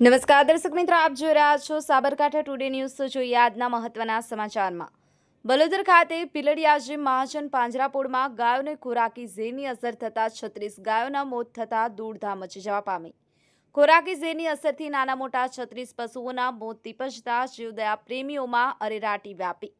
નમસ્કાર, દર્શક મિત્રો, આપ જોઈ રહ્યા છો સાબરકાંઠા ટુડે ન્યૂઝ તો જોઈએ આજના મહત્વના સમાચારમાં. બલોદર ખાતે પિલડિયાજી મહાજન પાંજરાપોળમાં ગાયોને ખોરાકી ઝેરની અસર થતાં છત્રીસ ગાયોના મોત થતાં દૂરધામ મચી જવા પામી. ખોરાકી ઝેરની અસરથી નાના મોટા છત્રીસ પશુઓના મોત નીપજતા જીવદયા પ્રેમીઓમાં અરેરાટી વ્યાપી.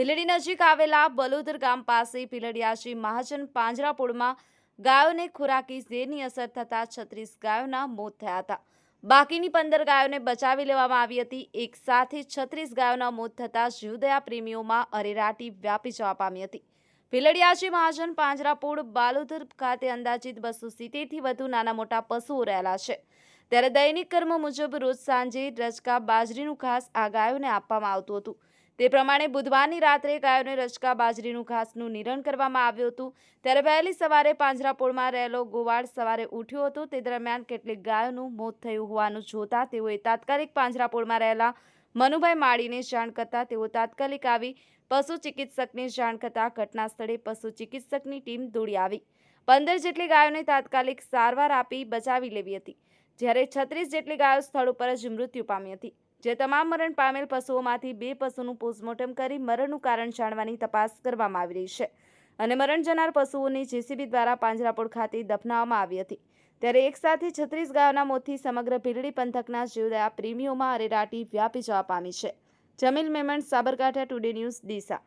ભીલડી નજીક આવેલા બલોદર ગામ પાસે પીલડિયાજી મહાજન પાંજરાપોળમાં ગાયોને ખોરાકી ઝેરની અસર થતાં છત્રીસ ગાયોના મોત થયા હતા. બાકીની પંદર ગાયોને બચાવી લેવામાં આવી હતી. એક સાથે છત્રીસ ગાયોના મોત થતાં જીવદયા પ્રેમીઓમાં અરેરાટી વ્યાપી જવા પામી હતી. ભીલડિયાજી મહાજન પાંજરાપોળ બાલોદર ખાતે અંદાજિત બસો સિત્તેરથી વધુ નાના મોટા પશુઓ રહેલા છે. ત્યારે દૈનિક કર્મ મુજબ રોજ સાંજે રજકા બાજરીનું ઘાસ આ ગાયોને આપવામાં આવતું હતું. તે પ્રમાણે બુધવારની રાત્રે ગાયોને રચકા બાજરીનું ઘાસનું નિરણ કરવામાં આવ્યું હતું. ત્યારે વહેલી સવારે પાંજરાપોળમાં રહેલો ગોવાળ સવારે ઉઠ્યો હતો. તે દરમિયાન કેટલીક ગાયોનું મોત થયું હોવાનું જોતા તેઓએ તાત્કાલિક પાંજરાપોળમાં રહેલા મનુભાઈ માળીને જાણ કરતા તેઓ તાત્કાલિક આવી પશુ ચિકિત્સકને જાણ કરતા ઘટના સ્થળે પશુ ચિકિત્સકની ટીમ દોડી આવી. પંદર જેટલી ગાયોને તાત્કાલિક સારવાર આપી બચાવી લેવી હતી, જ્યારે છત્રીસ જેટલી ગાયો સ્થળ ઉપર જ મૃત્યુ પામી હતી. જે તમામ મરણ પામેલ પશુઓમાંથી બે પશુનું પોસ્ટમોર્ટમ કરી મરણનું કારણ જાણવાની તપાસ કરવામાં આવી રહી છે. અને મરણ જનાર પશુઓની જેસીબી દ્વારા પાંજરાપોળ ખાતે દફનાવવામાં આવી હતી. ત્યારે એક સાથે છત્રીસ ગાયોના મોતથી સમગ્ર ભીલડી પંથકના જીવદયા પ્રેમીઓમાં અરેરાટી વ્યાપી જવા પામી છે. Jamil Memon, Sabarkantha today news, Deesa.